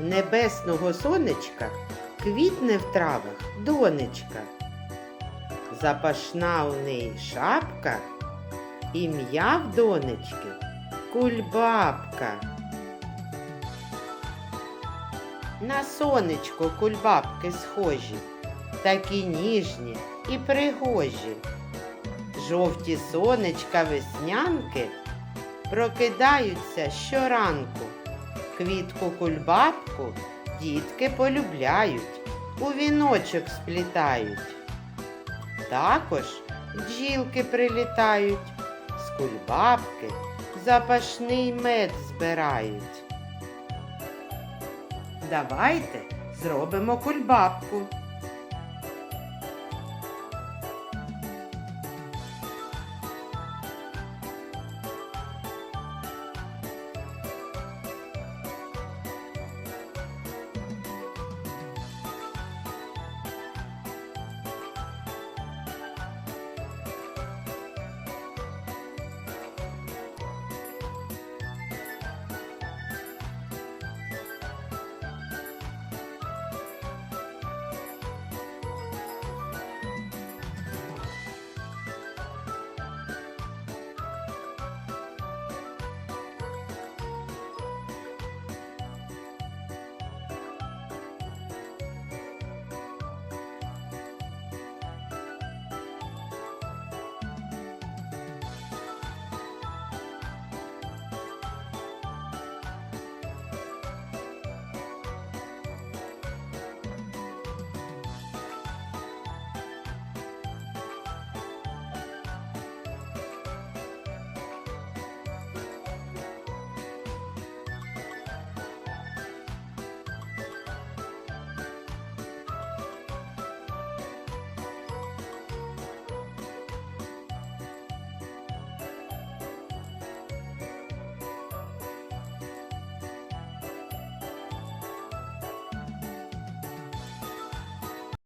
Небесного сонечка квітне в травах донечка. Запашна у неї шапка, ім'я в донечки кульбабка. На сонечко кульбабки схожі, такі ніжні і пригожі. Жовті сонечка веснянки прокидаються щоранку. Квітку кульбабку дітки полюбляють, у віночок сплітають. Також бджілки прилітають, з кульбабки запашний мед збирають. Давайте зробимо кульбабку.